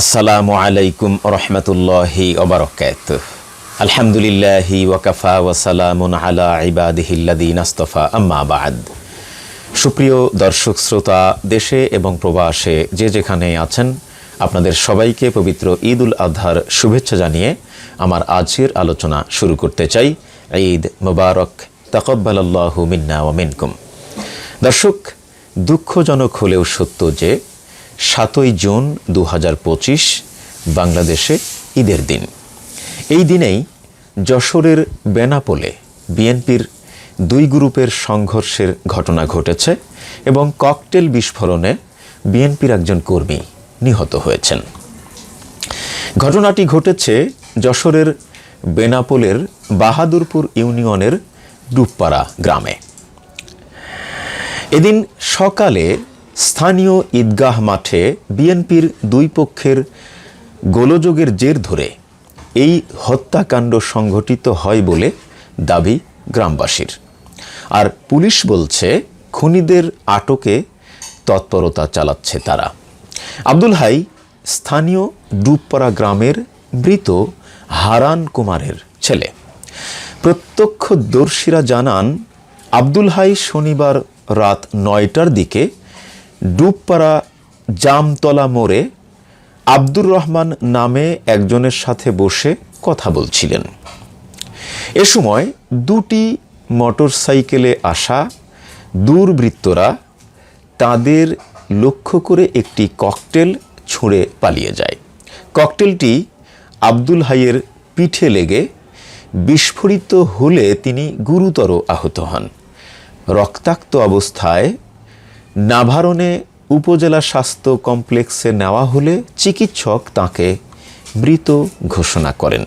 আসসালামু আলাইকুম রহমতুল্লাহি ওবরকাত আলহামদুলিল্লাহি ওয়াকাফা ওয়াসালামুন আলা ইবাদিহিল্লাদিন আস্তফা, আম্মা বাদ। সুপ্রিয় দর্শক, শ্রোতা, দেশে এবং প্রবাসে যে যেখানে আছেন, আপনাদের সবাইকে পবিত্র ঈদ উল আজহার শুভেচ্ছা জানিয়ে আমার আজকের আলোচনা শুরু করতে চাই। ঈদ মুবারক, তাকব্বালাল্লাহু মিন্না ওয়া মিনকুম। দর্শক, দুঃখজনক হলেও সত্য যে সাতই জুন দু হাজার পঁচিশ, বাংলাদেশে ঈদের দিন। এই দিনেই যশোরের বেনাপোলে বিএনপির দুই গ্রুপের সংঘর্ষের ঘটনা ঘটেছে এবং ককটেল বিস্ফোরণে বিএনপির একজন কর্মী নিহত হয়েছেন। ঘটনাটি ঘটেছে যশোরের বেনাপোলের বাহাদুরপুর ইউনিয়নের ডুবপাড়া গ্রামে। এদিন সকালে স্থানীয় ঈদগাহ মাঠে বিএনপির দুই পক্ষের গোলযোগের জের ধরে এই হত্যাকাণ্ড সংঘটিত হয় বলে দাবি গ্রামবাসীর। আর পুলিশ বলছে, খুনিদের আটকে তৎপরতা চালাচ্ছে তারা। আব্দুল হাই, স্থানীয় ডুবপাড়া গ্রামের মৃত হারান কুমারের ছেলে। প্রত্যক্ষদর্শীরা জানান, আব্দুল হাই শনিবার রাত নয়টার দিকে ডুবপাড়া জামতলা মোড়ে আব্দুর রহমান নামে একজনের সাথে বসে কথা বলছিলেন। এ সময় দুটি মোটরসাইকেলে আসা দুর্বৃত্তরা তাদের লক্ষ্য করে একটি ককটেল ছুঁড়ে পালিয়ে যায়। ককটেলটি আব্দুল হাইয়ের পিঠে লেগে বিস্ফোরিত হলে তিনি গুরুতর আহত হন। রক্তাক্ত অবস্থায় নাভারণে উপজেলা স্বাস্থ্য কমপ্লেক্সে নেওয়া হলে চিকিৎসক তাকে মৃত ঘোষণা করেন।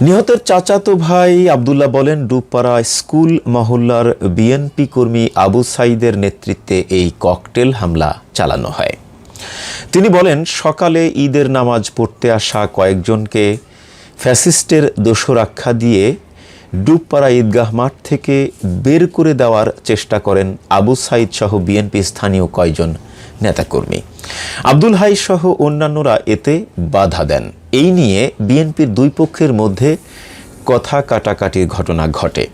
নিহতের চাচাতো ভাই আবদুল্লাহ বলেন ডুবপাড়া স্কুল মহল্লার বিএনপি কর্মী আবু সাইদের নেতৃত্বে এই ককটেল হামলা চালানো হয়। তিনি বলেন, সকালে ঈদের নামাজ পড়তে আসা কয়েকজনকে ফ্যাসিস্টের দোষরাক্ষা দিয়ে ডুবপাড়া ঈদগাহ মাঠ থেকে বের করে দেওয়ার চেষ্টা করেন আবু সাইদ সহ বিএনপি স্থানীয় কয়জন নেতাকর্মী। আব্দুল হাই সহ অন্যান্যরা এতে বাধা দেন। এই নিয়ে বিএনপির দুই পক্ষের মধ্যে কথা কাটাকাটির ঘটনা ঘটে।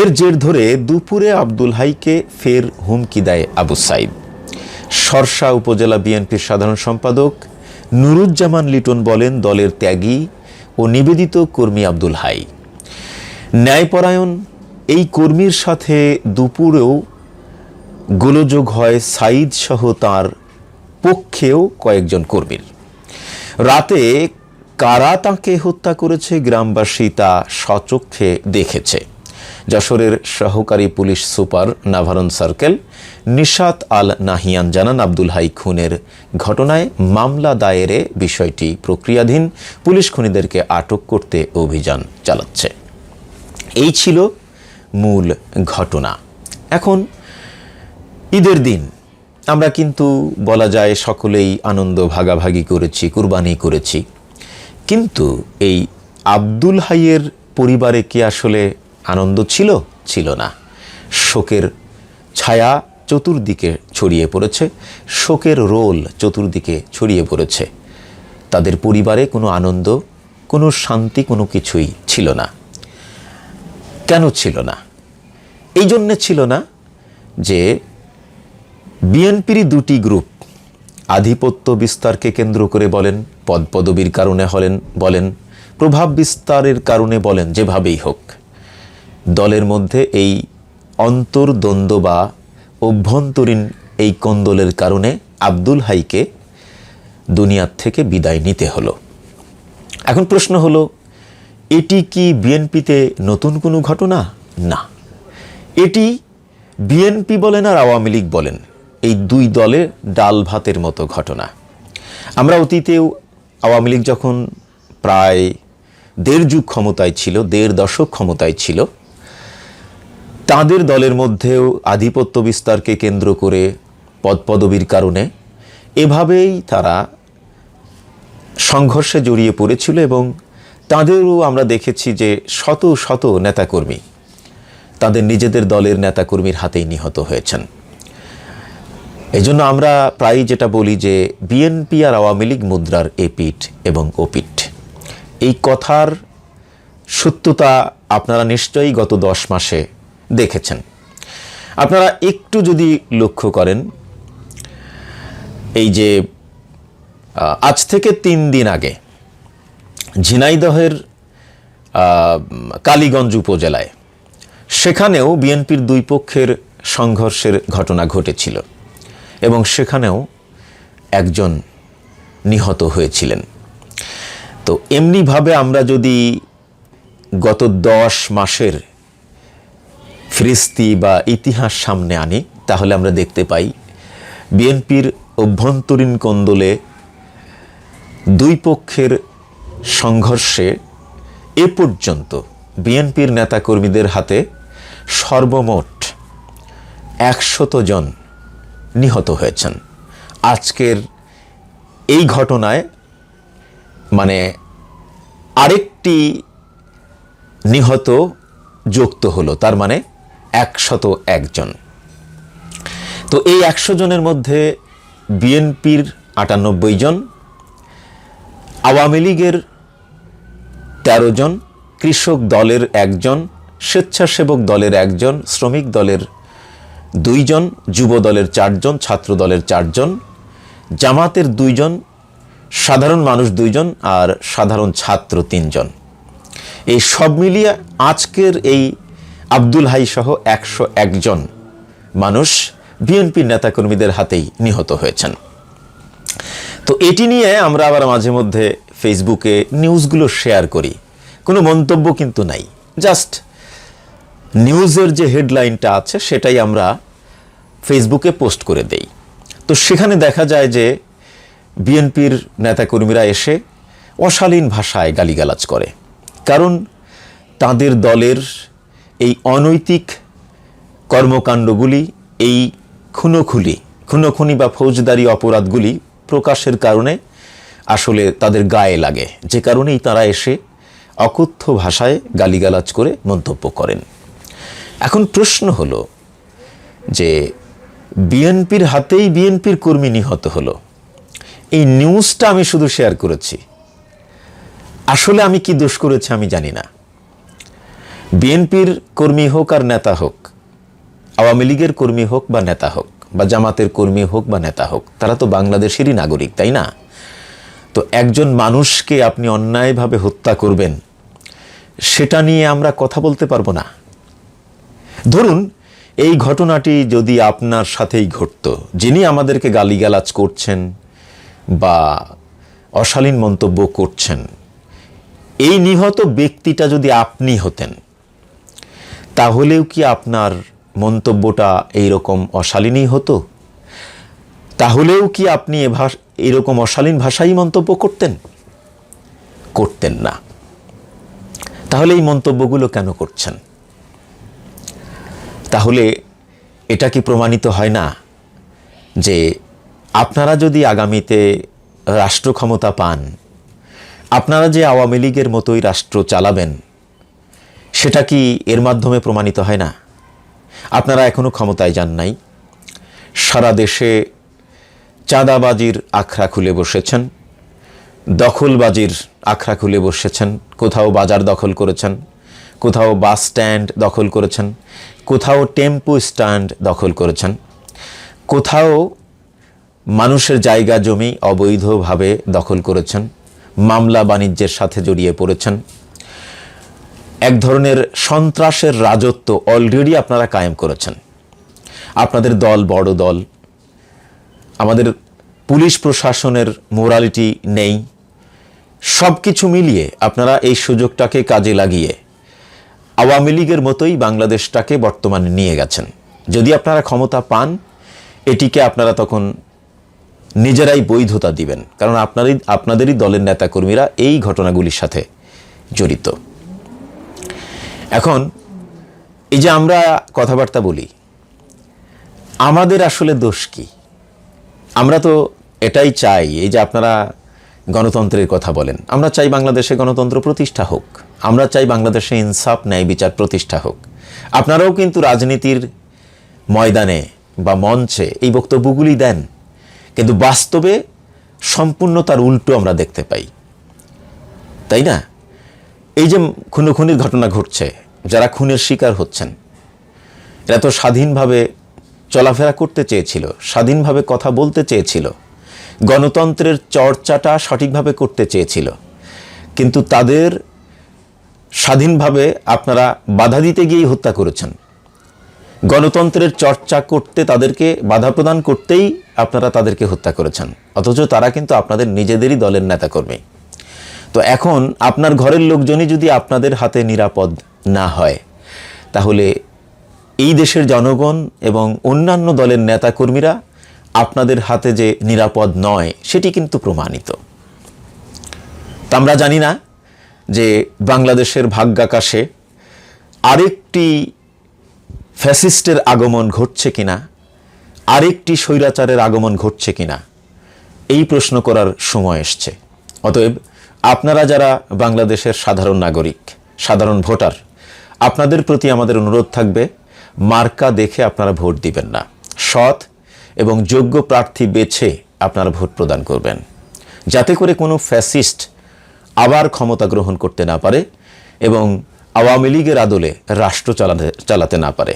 এর জের ধরে দুপুরে আব্দুল হাইকে ফের হুমকি দেয় আবু সাইদ। সরসা উপজেলা বিএনপির সাধারণ সম্পাদক নুরুজ্জামান লিটন বলেন, দলের ত্যাগী ও নিবেদিত কর্মী আব্দুল হাই। ন্যায়পরায়ণ, এই কর্মীর সাথে দুপুরেও গোলযোগ হয় সাইদ সহ তার পক্ষেও কয়েকজন কর্মীর। রাতে কারা তাঁকে হত্যা করেছে গ্রামবাসী তা সচক্ষে দেখেছে। যশোরের সহকারী police super Navaran circle, Nishat Al Nahiyan জানান আব্দুল হাই খুনের ঘটনায় মামলা দায়েরে বিষয়টি প্রক্রিয়াধীন, পুলিশ খুনিদেরকে আটক করতে অভিযান চালাচ্ছে। এই ছিল মূল ঘটনা। এখন ঈদের দিন। আমরা কিন্তু বলা যায় সকলেই আনন্দ ভাগাভাগি করেছি, কুরবানি করেছি। কিন্তু এই আব্দুল হাইয়ের পরিবারে কি আসলে আনন্দ ছিল? ছিল না। শোকের ছায়া চতুর্দিকে ছড়িয়ে পড়েছে। শোকের রোল চতুর্দিকে ছড়িয়ে পড়েছে। তাদের পরিবারে কোনো আনন্দ, কোনো শান্তি, কোনো কিছুই ছিল না। কেন ছিল না? এই জন্যে ছিল না যে বিএনপিরই দুটি গ্রুপ আধিপত্য বিস্তারকে কেন্দ্র করে বলেন পদ পদবীর কারণে হলেন, বলেন, প্রভাব বিস্তারের কারণে বলেন, যেভাবেই হোক, দলের মধ্যে এই অন্তর্দ্বন্দ্ব বা অভ্যন্তরীণ এই কন্দলের কারণে আব্দুল হাইকে দুনিয়ার থেকে বিদায় নিতে হলো। এখন প্রশ্ন হলো এটি কি বিএনপিতে নতুন কোনো ঘটনা? না। এটি বিএনপি বলেন আর আওয়ামী লীগ বলেন, এই দুই দলে ডাল ভাতের মতো ঘটনা। আমরা অতীতেও আওয়ামী লীগ যখন প্রায় দেড় যুগ ক্ষমতায় ছিল, দেড় দশক ক্ষমতায় ছিল, তাদের দলের মধ্যেও আধিপত্য বিস্তারকে কেন্দ্র করে পদপদবীর কারণে এভাবেই তারা সংঘর্ষে জড়িয়ে পড়েছিল এবং তাদেরও আমরা দেখেছি যে শত শত নেতাকর্মী তাদের নিজেদের দলের নেতাকর্মীর হাতেই নিহত হয়েছেন। এই জন্য আমরা প্রায়ই যেটা বলি যে বিএনপি আর আওয়ামী লীগ মুদ্রার এপিঠ এবং ওপিঠ এই কথার সত্যতা আপনারা নিশ্চয়ই গত দশ মাসে দেখেছেন। আপনারা একটু যদি লক্ষ্য করেন, এই যে আজ থেকে তিন দিন আগে ঝিনাইদহের কালীগঞ্জ উপজেলায়। সেখানেও বিএনপির দুই পক্ষের সংঘর্ষের ঘটনা ঘটেছিল এবং সেখানেও একজন নিহত হয়েছিলেন। তো এমনিভাবে আমরা যদি গত দশ মাসের ফিরিস্তি বা ইতিহাস সামনে আনি, তাহলে আমরা দেখতে পাই বিএনপির অভ্যন্তরীণ কোন্দলে দুই পক্ষের সংঘর্ষে এ পর্যন্ত বিএনপির নেতাকর্মীদের হাতে সর্বমোট একশত জন নিহত হয়েছেন। আজকের এই ঘটনায় মানে আরেকটি নিহত যুক্ত হলো, তার মানে একশত একজন। তো এই একশো জনের মধ্যে বিএনপির আটানব্বই জন আওয়ামী লীগের তেরো জন, কৃষক দলের একজন, স্বেচ্ছাসেবক দলের একজন, শ্রমিক দলের দুইজন যুব দলের চারজন ছাত্র দলের চারজন জামাতের দুইজন সাধারণ মানুষ দুইজন আর সাধারণ ছাত্র তিনজন এই সব মিলিয়ে আজকের এই আব্দুল হাই সহ একশো একজন মানুষ বিএনপির নেতাকর্মীদের হাতেই নিহত হয়েছেন। তো এটি নিয়ে আমরা আবার মাঝে মধ্যে ফেসবুকে নিউজগুলো শেয়ার করি। কোনো মন্তব্য কিন্তু নাই। জাস্ট নিউজের যে হেডলাইনটা আছে, সেটাই আমরা ফেসবুকে পোস্ট করে দেই। তো সেখানে দেখা যায় যে বিএনপির নেতাকর্মীরা এসে অশালীন ভাষায় গালিগালাজ করে। কারণ তাদের দলের এই অনৈতিক কর্মকাণ্ডগুলি, এই খুনোখুলি, খুনোখুনি বা ফৌজদারি অপরাধগুলি প্রকাশের কারণে আসলে তাদের গায়ে লাগে। যে কারণেই তারা এসে অকথ্য ভাষায় গালিগালাজ করে মন্তব্য করেন। এখন প্রশ্ন হলো যে বিএনপির হাতেই বিএনপির কর্মী নিহত হলো। এই নিউজটা আমি শুধু শেয়ার করেছি। আসলে আমি কি দোষ করেছি আমি জানি না। বিএনপির কর্মী হোক আর নেতা হোক, আওয়ামী লীগের কর্মী হোক বা নেতা হোক বা জামাতের কর্মী হোক বা নেতা হোক, তারা তো বাংলাদেশেরই নাগরিক, তাই না? তো একজন মানুষকে আপনি অন্যায়ভাবে হত্যা করবেন, সেটা নিয়ে আমরা কথা বলতে পারব না। ধরুন, এই ঘটনাটি যদি আপনার সাথেই ঘটতো, যিনি আমাদেরকে গালিগালাজ করছেন বা অশালীন মন্তব্য করছেন, এই নিহত ব্যক্তিটা যদি আপনি হতেন, তাহলেও কি আপনার মন্তব্যটা এইরকম অশালীনই হতো? তাহলেও কি আপনি এ ভাষ, এরকম অশালীন ভাষাই মন্তব্য করতেন? করতেন না। তাহলে এই মন্তব্যগুলো কেন করছেন? তাহলে এটা কি প্রমাণিত হয় না যে আপনারা যদি আগামীতে রাষ্ট্র ক্ষমতা পান, আপনারা যে আওয়ামী লীগের মতোই রাষ্ট্র চালাবেন, সেটা কি এর মাধ্যমে প্রমাণিত হয় না? আপনারা ক্ষমতায় যান নাই। সারা দেশে চাঁদাবাজির আখড়া খুলে বসেছেন, দখলবাজির আখড়া খুলে বসেছেন, কোথাও বাজার দখল করেছেন, কোথাও বাস স্ট্যান্ড দখল করেছেন, কোথাও টেম্পো স্ট্যান্ড দখল করেছেন, কোথাও মানুষের জায়গা জমি অবৈধভাবে দখল করেছেন, মামলা বাণিজ্যের সাথে জড়িয়ে পড়েছেন এক ধরনের সন্ত্রাসের রাজত্ব অলরেডি আপনারা কায়েম করেছেন। আপনাদের দল বড় দল, আমাদের পুলিশ প্রশাসনের মোরালিটি নেই সব কিছু মিলিয়ে আপনারা এই সুযোগটাকে কাজে লাগিয়ে আওয়ামী লীগের মতোই বাংলাদেশটাকে বর্তমানে নিয়ে গেছেন। যদি আপনারা ক্ষমতা পান, এটিকে আপনারা তখন নিজেরাই বৈধতা দিবেন, কারণ আপনারই, আপনাদেরই দলের নেতাকর্মীরা এই ঘটনাগুলির সাথে জড়িত। এখন, এই যে আমরা কথাবার্তা বলি, আমাদের আসলে দোষ কি? আমরা তো এটাই চাই, এই যে আপনারা গণতন্ত্রের কথা বলেন, আমরা চাই বাংলাদেশে গণতন্ত্র প্রতিষ্ঠা হোক, আমরা চাই বাংলাদেশে ইনসাফ, ন্যায় বিচার প্রতিষ্ঠা হোক। আপনারাও কিন্তু রাজনীতির ময়দানে বা মঞ্চে এই বক্তব্যগুলি দেন, কিন্তু বাস্তবে সম্পূর্ণ তার উল্টো আমরা দেখতে পাই। তাই না? এই যে খুনোখুনির ঘটনা ঘটছে, যারা খুনের শিকার হচ্ছেন, এরা তো স্বাধীনভাবে চলাফেরা করতে চেয়েছিল, স্বাধীনভাবে কথা বলতে চেয়েছিল, গণতন্ত্রের চর্চাটা সঠিকভাবে করতে চেয়েছিল, কিন্তু তাদের স্বাধীনভাবে আপনারা বাধা দিতে গিয়েই হত্যা করেছেন। গণতন্ত্রের চর্চা করতে তাদেরকে বাধা প্রদান করতেই আপনারা তাদেরকে হত্যা করেছেন, অথচ তারা কিন্তু আপনাদের নিজেদেরই দলের নেতাকর্মী। তো এখন আপনার ঘরের লোকজনই যদি আপনাদের হাতে নিরাপদ না হয়, তাহলে এই দেশের জনগণ এবং অন্যান্য দলের নেতাকর্মীরা আপনাদের হাতে যে নিরাপদ নয়, সেটি কিন্তু প্রমাণিত। তা আমরা জানি না যে বাংলাদেশের ভাগ্যাকাশে আরেকটি ফ্যাসিস্টের আগমন ঘটছে কিনা, আরেকটি স্বৈরাচারের আগমন ঘটছে কিনা, এই প্রশ্ন করার সময় এসছে। অতএব আপনারা যারা বাংলাদেশের সাধারণ নাগরিক, সাধারণ ভোটার, আপনাদের প্রতি আমাদের অনুরোধ থাকবে, মার্কা দেখে আপনারা ভোট দিবেন না। সৎ এবং যোগ্য প্রার্থী বেছে আপনারা ভোট প্রদান করবেন। যাতে করে কোনো ফ্যাসিস্ট আবার ক্ষমতা গ্রহণ করতে না পারে এবং আওয়ামী লীগের আদলে রাষ্ট্র চালাতে চালাতে না পারে।